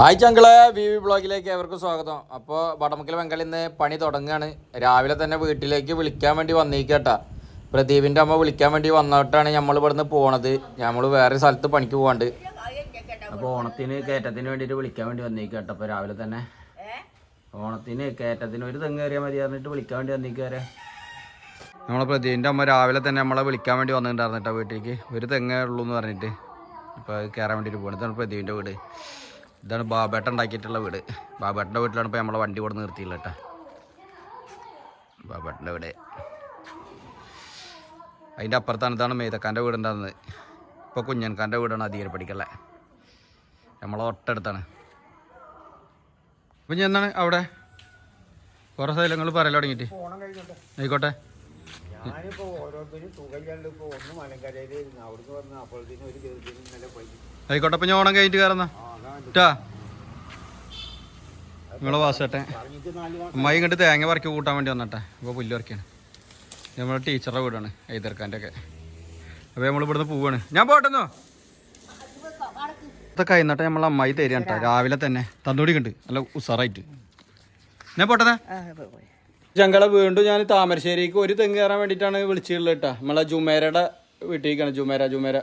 Hi ചങ്കളെ V V ബ്ലോഗിലേക്ക് ഏവർക്കും സ്വാഗതം. അപ്പോൾ വടമുക്കൽ വെങ്കൽ നിന്ന് പണി തുടങ്ങുകയാണ് രാവിലെ തന്നെ വീട്ടിലേക്ക് വിളിക്കാൻ വേണ്ടി വന്നിരിക്കട്ടാ പ്രദീപിന്റെ അമ്മ വിളിക്കാൻ വേണ്ടി വന്നിട്ടാണ് നമ്മൾ ഇവിടുന്ന് പോണത്. നമ്മൾ വേറെ സ്ഥലത്ത് പണിക്ക് പോകാണ്ട് അപ്പോൾ ഓണത്തിന് കയറ്റത്തിന് വേണ്ടിയിട്ട് വിളിക്കാൻ വേണ്ടി വന്നിരിക്കട്ടെ അപ്പോൾ രാവിലെ തന്നെ ഓണത്തിന് കയറ്റത്തിന് ഒരു തെങ്ങ് കയറിയാൽ മതി പറഞ്ഞിട്ട് വിളിക്കാൻ വേണ്ടി വന്നിരിക്കാരെ നമ്മളെ പ്രദീപിന്റെ അമ്മ രാവിലെ തന്നെ നമ്മളെ വിളിക്കാൻ വേണ്ടി വന്നിട്ടുണ്ടായിരുന്നു കേട്ടോ വീട്ടിലേക്ക്. ഒരു തെങ്ങേ ഉള്ളൂ എന്ന് പറഞ്ഞിട്ട് അപ്പോൾ കയറാൻ വേണ്ടിയിട്ട് പോകണം ഇതാണ് പ്രദീപിന്റെ വീട്. ഇതാണ് ബാബേട്ട ഉണ്ടാക്കിയിട്ടുള്ള വീട്. ബാബേട്ടന്റെ വീട്ടിലാണ് ഇപ്പോൾ നമ്മളെ വണ്ടി കൊടുന്ന് നിർത്തിയില്ല കേട്ടോ. ബാബേട്ടന്റെ വീട്. അതിന്റെ അപ്പുറത്താണ് ഇതാണ് മെയ്തക്കാന്റെ വീടുണ്ടാകുന്നത് ഇപ്പോൾ കുഞ്ഞൻകാന്റെ വീടാണ് അധികം പഠിക്കല്ലേ നമ്മളെ ഒട്ടടുത്താണ് ഞാൻ എന്താണ് അവിടെ? കുറേ സ്ഥലങ്ങൾ പറയാൻ തുടങ്ങിയിട്ട്. ആയിക്കോട്ടെ. ഞാനിപ്പോ ഓരോരുത്തരും സുഖമില്ലാണ്ട് ഇപ്പൊ ഒന്നും മലങ്കരയിലായിരുന്നു അവിടുന്ന് വന്ന് അപ്പോഴത്തേനും ഒരു ചെറുതിന് നല്ല പോയി. ആയിക്കോട്ടെ അപ്പം ഞാൻ ഓണം കഴിഞ്ഞിട്ട് കയറുന്ന നിങ്ങളെ വാസേട്ടെ അമ്മായി ഇങ്ങോട്ട് തേങ്ങ പറിക്ക് കൂട്ടാൻ വേണ്ടി വന്നട്ടെ. ഇപ്പോൾ പുല്ല് പറിക്കാണ്. നമ്മളെ ടീച്ചറുടെ വീടാണ് എയ്തർക്കാന്റെ ഒക്കെ അപ്പോൾ നമ്മൾ ഇവിടുന്ന് പോവാണ്. ഞാൻ പോട്ടെന്നോ ഇതൊക്കെ കഴിഞ്ഞിട്ട് നമ്മൾ അമ്മായി തരികയാണ് കേട്ടോ രാവിലെ തന്നെ. തന്നോടിക്കുണ്ട് നല്ല ഉസാറായിട്ട്. ഞാൻ പോട്ടെ ഞങ്ങളെ വീണ്ടും ഞാൻ താമരശ്ശേരിക്ക് ഒരു തെങ്ങ് കയറാൻ വേണ്ടിയിട്ടാണ് വിളിച്ചിട്ടുള്ളത് കേട്ടോ നമ്മളെ ജുമേരയുടെ വീട്ടിലേക്കാണ്. ജുമേര ജുമേര.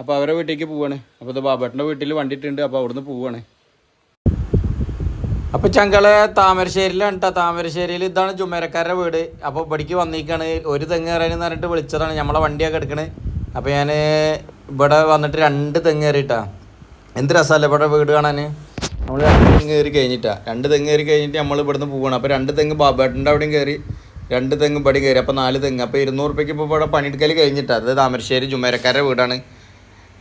അപ്പോൾ അവരെ വീട്ടിലേക്ക് പോവാണ്. അപ്പോൾ ഇത് ബാബേട്ടന്റെ വീട്ടിൽ വണ്ടി ഇട്ടുണ്ട് അപ്പോൾ അവിടുന്ന് പോവാണ്. അപ്പോൾ ചങ്കളെ താമരശ്ശേരിയിലാണ് കേട്ടോ താമരശ്ശേരിയിൽ ഇതാണ് ജുമേരക്കാരുടെ വീട്. അപ്പോൾ ഇവിടേക്ക് വന്നിരിക്കാണ് ഒരു തെങ്ങ് കയറാനെന്ന് പറഞ്ഞിട്ട് വിളിച്ചതാണ്. നമ്മളെ വണ്ടിയൊക്കെ എടുക്കണ് അപ്പോൾ ഞാൻ ഇവിടെ വന്നിട്ട് രണ്ട് തെങ്ങ് കയറിയിട്ടാ എന്ത് രസമല്ലേ ഇവിടെ വീട് കാണാൻ നമ്മൾ രണ്ട് തെങ്ങ് കയറി കഴിഞ്ഞിട്ടാ. രണ്ട് തെങ്ങ് കയറി കഴിഞ്ഞിട്ട് നമ്മൾ ഇവിടുന്ന് പോവാണ്. അപ്പോൾ രണ്ട് തെങ്ങ് ബാബേട്ടന്റെ അവിടെയും കയറി രണ്ട് തെങ്ങ് ഇവിടെയും കയറി. അപ്പോൾ നാല് തെങ്ങ്. അപ്പോൾ ഇരുന്നൂറ് രൂപയ്ക്ക് ഇപ്പോൾ ഇവിടെ പണിയെടുക്കൽ കഴിഞ്ഞിട്ടാ. അത് താമരശ്ശേരി ജുമേരക്കാരുടെ വീടാണ്.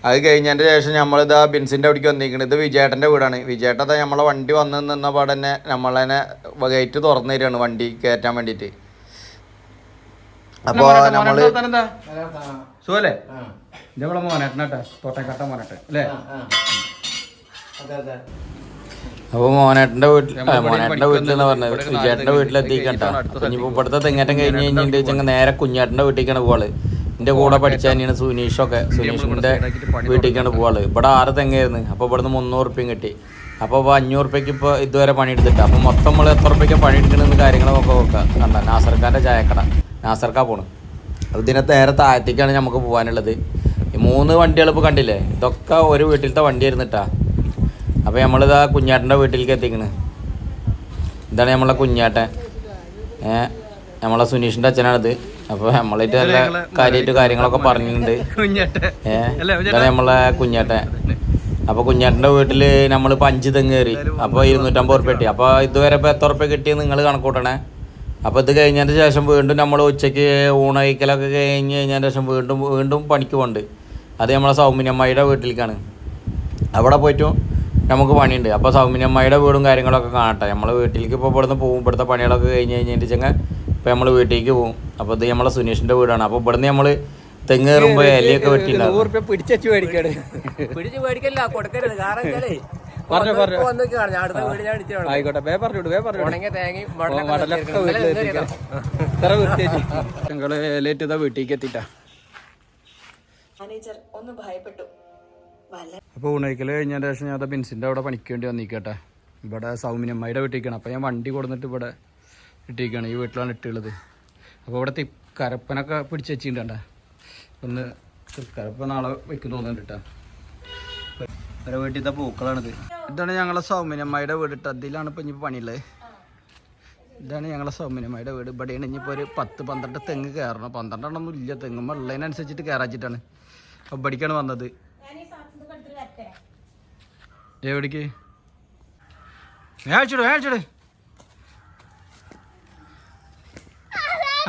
അത് കഴിഞ്ഞതിന്റെ ശേഷം നമ്മളിതാ ബിൻസിന്റെ അവിടേക്ക് വന്നിരിക്കുന്നത് ഇത് വിജയേട്ടന്റെ വീടാണ്. വിജയേട്ടൻ നമ്മളെ വണ്ടി വന്ന് നിന്ന പാടെ തന്നെ നമ്മളതിനെ ഗേറ്റ് തുറന്നു തരികയാണ് വണ്ടി കയറ്റാൻ വേണ്ടിയിട്ട്. അപ്പോൾ നമ്മൾ സുഖല്ലേ? ഇതേപോലെ മോനേട്ടനാട്ടെ തോട്ടക്കാട്ട മോനേട്ടൻ അല്ലേ? അപ്പോൾ മോനേട്ടന്റെ വീട്ടിൽ മോനേട്ടന്റെ വീട്ടിലെന്ന് പറഞ്ഞത് വിജയേട്ടന്റെ വീട്ടിലെത്തിക്കണ്ട ഇനി ഇനിയിപ്പോൾ ഇവിടുത്തെ തെങ്ങേറ്റം കഴിഞ്ഞ് കഴിഞ്ഞിട്ട് നേരെ കുഞ്ഞേട്ടന്റെ വീട്ടിലേക്കാണ് പോവാൾ എന്റെ കൂടെ പഠിച്ച തന്നെയാണ് സുനീഷൊക്കെ. സുനീഷിന്റെ വീട്ടിലേക്കാണ് പോവാൾ. ഇവിടെ ആറ് തെങ്ങായിരുന്നു. അപ്പോൾ ഇവിടുന്ന് മുന്നൂറ് റുപ്യം കിട്ടി. അപ്പോൾ ഇപ്പോൾ അഞ്ഞൂറ് റുപ്യക്ക് ഇപ്പോൾ ഇതുവരെ പണിയെടുത്തിട്ട്. അപ്പോൾ മൊത്തം നമ്മൾ എത്ര റുപ്യക്ക് പണിയെടുക്കണമെന്ന് കാര്യങ്ങളൊക്കെ നോക്കുക കണ്ട നാസർക്കാന്റെ ചായക്കട. നാസർക്കാ പോണ്. അപ്പോൾ ഇതിനെ നേരെ താഴത്തേക്കാണ് നമുക്ക് പോകാനുള്ളത് ഈ മൂന്ന് വണ്ടികൾ ഇപ്പോൾ കണ്ടില്ലേ? ഇതൊക്കെ ഒരു വീട്ടിലത്തെ വണ്ടിയായിരുന്നു കേട്ടാ അപ്പോൾ നമ്മളിതാ കുഞ്ഞാട്ടന്റെ വീട്ടിലേക്ക് എത്തിക്കണ്. ഇതാണ് നമ്മളെ കുഞ്ഞാട്ടൻ. ഏഹ് നമ്മളെ സുനീഷിന്റെ അച്ഛനാണിത്. അപ്പോൾ നമ്മളായിട്ട് നല്ല കാര്യമായിട്ട് കാര്യങ്ങളൊക്കെ പറഞ്ഞിട്ടുണ്ട്. ഏഹ് നമ്മളെ കുഞ്ഞാട്ടെ. അപ്പൊ കുഞ്ഞാട്ടന്റെ വീട്ടിൽ നമ്മളിപ്പോ അഞ്ച് തെങ്ങ് കയറി. അപ്പോൾ ഇരുന്നൂറ്റമ്പത് ഉറുപ്പ്യ കിട്ടി. അപ്പൊ ഇതുവരെ ഇപ്പൊ എത്ര ഉറുപ്പ്യ കിട്ടി നിങ്ങൾ കണക്കൂട്ടണേ? അപ്പൊ ഇത് കഴിഞ്ഞതിന് ശേഷം വീണ്ടും നമ്മൾ ഉച്ചയ്ക്ക് ഊണയിക്കലൊക്കെ കഴിഞ്ഞ് കഴിഞ്ഞതിന് ശേഷം വീണ്ടും വീണ്ടും പണിക്ക് പോണ്ട് അത് നമ്മളെ സൗമിനമ്മയുടെ വീട്ടിലേക്കാണ്. അവിടെ പോയിട്ടും നമുക്ക് പണിയുണ്ട്. അപ്പോൾ സൗമിനമ്മയുടെ വീടും കാര്യങ്ങളൊക്കെ കാണട്ടെ. നമ്മൾ വീട്ടിലേക്ക് ഇപ്പോൾ ഇവിടുന്ന് പോകും ഇവിടുത്തെ പണികളൊക്കെ കഴിഞ്ഞ് കഴിഞ്ഞിട്ട് ചെങ്ങ ഇപ്പോൾ നമ്മൾ വീട്ടിലേക്ക് പോകും അപ്പോൾ ഇത് നമ്മളെ സുനീഷിന്റെ വീടാണ്. അപ്പോൾ ഇവിടുന്ന് നമ്മൾ തെങ്ങ് കയറുമ്പോൾ ഇലയൊക്കെ അപ്പൊ പിടിച്ചു മേടിക്കാണ്. പിടിച്ച് മേടിക്കല്ല കൊടുക്കരുത്. കാരണം പറഞ്ഞോ, ആയിക്കോട്ടെ വേ വേ വീട്ടിലേക്ക് എത്തിട്ടാ. മാനേജർ ഒന്ന് ഭയപ്പെട്ടു. അപ്പോൾ കഴിഞ്ഞതിന് ശേഷം ഞാൻ ബിൻസിന്റെ അവിടെ പണിക്ക് വേണ്ടി വന്നിക്കട്ടെ. ഇവിടെ സൗമ്യമ്മയുടെ വീട്ടിലേക്കാണ്. അപ്പോൾ ഞാൻ വണ്ടി കൊടുത്തിട്ട് ഇവിടെ ഇട്ടിരിക്കുകയാണ് ഈ വീട്ടിലാണ് ഇട്ടുള്ളത് അപ്പോൾ ഇവിടെ തി- കരപ്പനൊക്കെ പിടിച്ച് വെച്ചിട്ടുണ്ട? ഒന്ന് കരപ്പ നാളെ വെക്കും തോന്നുന്നുണ്ട് കേട്ടോ ഒരു വീട്ടിലത്തെ പൂക്കളാണിത്. ഇതാണ് ഞങ്ങളെ സൗമ്യനമ്മയുടെ വീട് കേട്ടോ അതിലാണ് ഇപ്പം ഇനിയിപ്പോൾ പണിയുള്ളത്. ഇതാണ് ഞങ്ങളെ സൗമ്യനമ്മയുടെ വീട്. ഇവിടെയാണ് ഇനിയിപ്പോൾ ഒരു പത്ത് പന്ത്രണ്ട് തെങ്ങ് കയറണം. പന്ത്രണ്ടെണ്ണൊന്നും ഇല്ല. തെങ്ങും ഉള്ളതിനനുസരിച്ചിട്ട് കയറാച്ചിട്ടാണ്. അപ്പം ഇവിടേക്കാണ് വന്നത് എവിടേക്ക് മേടിച്ചിട് മേടിച്ചിട്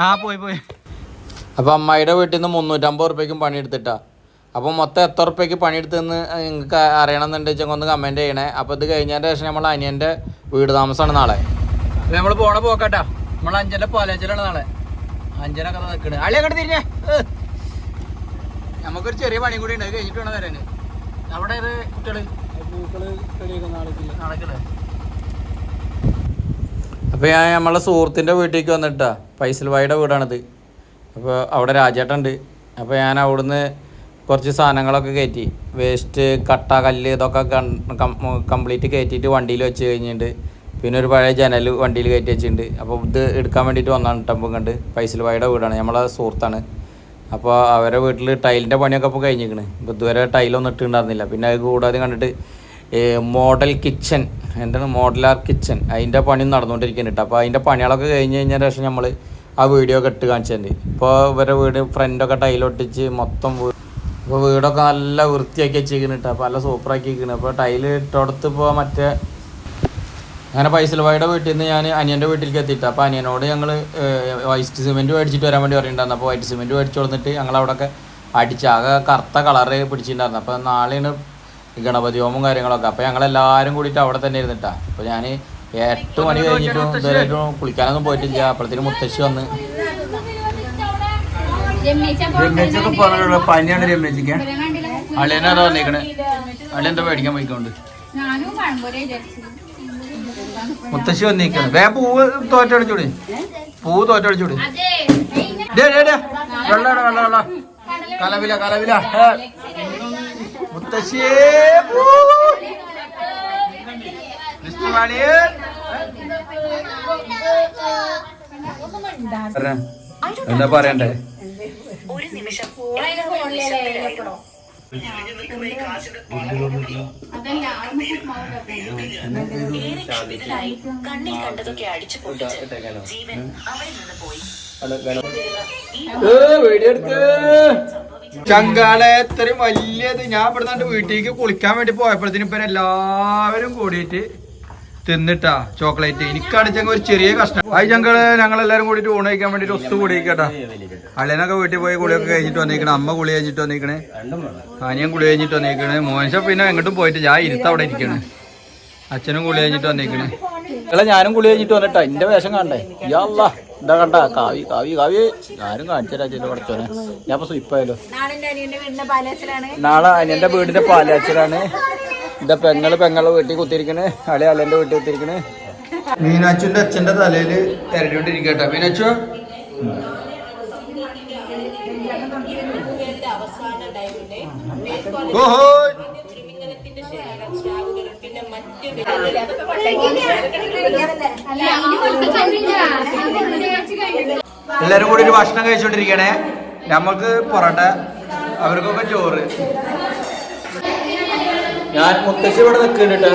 ആ പോയി പോയി. അപ്പോൾ അമ്മായിയുടെ വീട്ടിൽ നിന്ന് മുന്നൂറ്റമ്പത് റുപ്യക്കും പണിയെടുത്തിട്ടാ. അപ്പോൾ മൊത്തം എത്ര റുപ്യക്ക് പണിയെടുത്തെന്ന് നിങ്ങൾക്ക് അറിയണമെന്നുണ്ടെങ്കിൽ ഒന്ന് കമന്റ് ചെയ്യണേ. അപ്പോൾ ഇത് കഴിഞ്ഞതിന്റെ ശേഷം നമ്മൾ അനിയന്റെ വീട് താമസമാണ് നാളെ. നമ്മൾ പോണ പോക്കട്ടാ. നമ്മൾ അഞ്ചന്റെ പാലേച്ചലാണ് നാളെ. അഞ്ചനൊക്കെ നിൽക്കണ് അളി അങ്ങോട്ട് തിരിഞ്ഞേ. നമുക്കൊരു ചെറിയ പണി കൂടി ഉണ്ട്. കഴിഞ്ഞിട്ട് വേണം വരാൻ അവിടെ ഏത് നടക്കല്ലേ അപ്പോൾ ഞാൻ നമ്മളെ സുഹൃത്തിന്റെ വീട്ടിലേക്ക് വന്നിട്ടാ. ഫൈസൽ ഭായിയുടെ വീടാണിത്. അപ്പോൾ അവിടെ രാജേട്ടുണ്ട് അപ്പോൾ ഞാൻ അവിടുന്ന് കുറച്ച് സാധനങ്ങളൊക്കെ കയറ്റി. വേസ്റ്റ് കട്ട കല്ല് ഇതൊക്കെ കംപ്ലീറ്റ് കയറ്റിയിട്ട് വണ്ടിയിൽ വെച്ച് കഴിഞ്ഞിട്ടുണ്ട്. പിന്നെ ഒരു പഴയ ജനൽ വണ്ടിയിൽ കയറ്റി വെച്ചിട്ടുണ്ട്. അപ്പോൾ ഇത് എടുക്കാൻ വേണ്ടിയിട്ട് വന്നാണ് ടമ്പും കണ്ട് ഫൈസൽ ഭായിയുടെ വീടാണ്. നമ്മളെ സുഹൃത്താണ്. അപ്പോൾ അവരെ വീട്ടിൽ ടൈലിന്റെ പണിയൊക്കെ ഇപ്പോൾ കഴിഞ്ഞിരിക്കണ്. ഇപ്പോൾ ഇതുവരെ ടൈലൊന്നും ഇട്ടുണ്ടായിരുന്നില്ല പിന്നെ അത് കൂടാതെ കണ്ടിട്ട് മോഡൽ കിച്ചൺ എന്താണ് മോഡലാർ കിച്ചൺ അതിന്റെ പണി നടന്നുകൊണ്ടിരിക്കുന്നുണ്ട് അപ്പോൾ അതിന്റെ പണികളൊക്കെ കഴിഞ്ഞ് കഴിഞ്ഞാൽ ശേഷം നമ്മൾ ആ വീഡിയോ ഒക്കെ ഇട്ട് കാണിച്ചിട്ടുണ്ട് ഇപ്പോൾ ഇവരെ വീട് ഫ്രണ്ടൊക്കെ ടൈലൊട്ടിച്ച് മൊത്തം ഇപ്പോൾ വീടൊക്കെ നല്ല വൃത്തിയാക്കി വെച്ചിരിക്കുന്നുണ്ട് അപ്പോൾ നല്ല സൂപ്പറാക്കി വെക്കുന്നത് അപ്പോൾ ടൈൽ ഇട്ടോടത്ത് ഇപ്പോൾ മറ്റേ അങ്ങനെ പൈസലവായുടെ വീട്ടിൽ നിന്ന് ഞാൻ അനിയന്റെ വീട്ടിലേക്ക് എത്തിയിട്ട്. അപ്പോൾ അനിയനോട് ഞങ്ങൾ വൈറ്റ് സിമെന്റ് മേടിച്ചിട്ട് വരാൻ വേണ്ടി പറഞ്ഞിട്ടുണ്ടായിരുന്നു. അപ്പോൾ വൈറ്റ് സിമെന്റ് മേടിച്ചു കൊടുത്തിട്ട് ഞങ്ങൾ അവിടെയൊക്കെ അടിച്ച് ആകെ കറുത്ത കളറ് പിടിച്ചിട്ടുണ്ടായിരുന്നു. അപ്പോൾ നാളെയാണ് ഈ ഗണപതി ഹോമം കാര്യങ്ങളൊക്കെ. ഞങ്ങൾ എല്ലാരും കൂടിയിട്ട് അവിടെ തന്നെ ഇരുന്നിട്ടാ. അപ്പോൾ ഞാൻ എട്ട് മണി കഴിഞ്ഞിട്ടും ഇതുവരെ കുളിക്കാനൊന്നും പോയിട്ടില്ല. അപ്പോഴത്തേനും മുത്തശ്ശി വന്ന്. രമ്യച്ചൊക്കെ പറഞ്ഞുള്ള പനിയാണ് രമ്യച്ചിക്ക്. അളിയനാ വന്നേക്കണേ. അളിയെന്താ മേടിക്കാൻ പോയിക്കൊണ്ട്? മുത്തശ്ശി വന്നിരിക്കണം വേ പൂവ് തോറ്റടിച്ചൂടി പൂവ് തോറ്റടിച്ചൂടി വെള്ളാണ് വെള്ളം വെള്ളം കലവില കലവില. മുത്തശ്ശിയേ. എന്താ പറയണ്ടേ? ഒരു നിമിഷം. കണ്ണിൽ കണ്ടതൊക്കെ അടിച്ചു പൊട്ടിച്ച് ജീവൻ അവിടെ നിന്ന് പോയി. ചങ്കാളെ വലിയത് ഞാൻ ഇവിടുന്ന് വീട്ടിലേക്ക് കുളിക്കാൻ വേണ്ടി പോയപ്പോഴത്തേനും ഇപ്പൊ എല്ലാവരും കൂടിയിട്ട് തിന്നിട്ടാ ചോക്ലേറ്റ്. എനിക്കാണിച്ചെങ്കിൽ ഒരു ചെറിയ കഷ്ണം. ആയി ഞങ്ങൾ എല്ലാവരും കൂടിയിട്ട് ഊണ് കഴിക്കാൻ വേണ്ടിട്ട് ഒത്തു കൂടിയിക്കട്ടാ അളിയനൊക്കെ വീട്ടിൽ പോയി കുളിയൊക്കെ കഴിഞ്ഞിട്ട് വന്നിരിക്കണേ അമ്മ കുളി കഴിഞ്ഞിട്ട് വന്നിരിക്കണേ അനിയൻ കുളി കഴിഞ്ഞിട്ട് വന്നിരിക്കണേ മോഹൻഷ പിന്നെ എങ്ങോട്ടും പോയിട്ട് ഞാൻ ഇരുത്ത അവിടെ ഇരിക്കണേ. അച്ഛനും കുളി കഴിഞ്ഞിട്ട് വന്നിരിക്കണേ അല്ല ഞാനും കുളി കഴിഞ്ഞിട്ട് വന്നിട്ടാ. എന്റെ വേഷം കാണണ്ടേ? യല്ല എന്താ കണ്ട കാവി കാവി കാവി ആരും കാണിച്ചു തരാം പഠിച്ചോനെ ഞാൻ ഇപ്പൊ സ്വിപ്പായാലോ നാളെ അനിയന്റെ വീടിന്റെ പാലാച്ചിലാണ്. എന്റെ പെങ്ങൾ പെങ്ങളെ വീട്ടിൽ കുത്തിരിക്കണ് അളി അളിയന്റെ വീട്ടിൽ കുത്തിരിക്കണ് മീനാച്ചുന്റെ അച്ഛന്റെ തലയിൽ ഇരട്ടിക്കൊണ്ടിരിക്കട്ടെ മീനാച്ചു എല്ലാരും കൂടി ഒരു ഭക്ഷണം കഴിച്ചോണ്ടിരിക്കണേ. നമ്മക്ക് പൊറോട്ട അവർക്കൊക്കെ ചോറ്. ഞാൻ മുത്തശ്ശി ഇവിടെ നിൽക്കുന്നുണ്ട്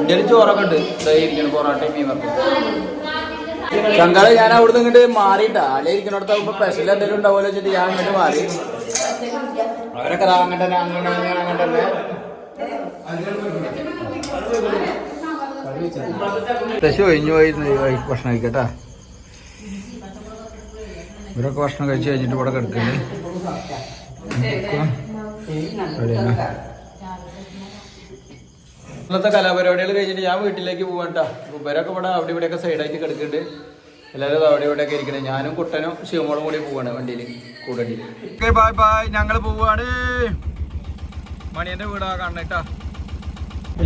എന്റെ ഒരു ചോറൊക്കെ ഉണ്ട്. ഇരിക്കണം പൊറോട്ടയും മീൻ വറുത്തതും. ചങ്കാളെ ഞാൻ അവിടെ നിന്ന് ഇങ്ങോട്ട് മാറിയിട്ടാ ആളെ ഇരിക്കണോടത്താകുമ്പോ സ്പെഷ്യൽ എന്തെങ്കിലും ഉണ്ടാവുമല്ലോ വെച്ചിട്ട് ഞാൻ ഇങ്ങോട്ട് മാറി. അവരൊക്കെ അങ്ങനെ തന്നെ അങ്ങനെ അങ്ങനെ അങ്ങനെ മുത്തശ്ശി ഒഴിഞ്ഞു ഭക്ഷണം കഴിക്കട്ടാ. ഇവരൊക്കെ ഭക്ഷണം കഴിച്ച് കഴിഞ്ഞിട്ട് ഇവിടെ കിടക്കുന്നുണ്ട് ഇന്നത്തെ കലാപരിപാടികൾ കഴിഞ്ഞിട്ട് ഞാൻ വീട്ടിലേക്ക് പോകണ്ട ഇവരൊക്കെ ഇവിടെ അവിടെ ഇവിടെയൊക്കെ സൈഡായിട്ട് കിടക്കുന്നുണ്ട്. എല്ലാവരും അവിടെ ഇവിടെയൊക്കെ ഇരിക്കണേ. ഞാനും കുട്ടനും ശിവമോളും കൂടി പോവാണ് വണ്ടിയിൽ കൂടെ ബൈ ബൈ ഞങ്ങൾ പോവാണ്. മണിയന്റെ വീടാ കാണണേട്ടാ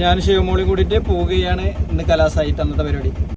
ഞാൻ ശിവമോളി കൂടിയിട്ട് പോവുകയാണ് ഇന്ന് കലാസായിട്ട് അന്നത്തെ പരിപാടി.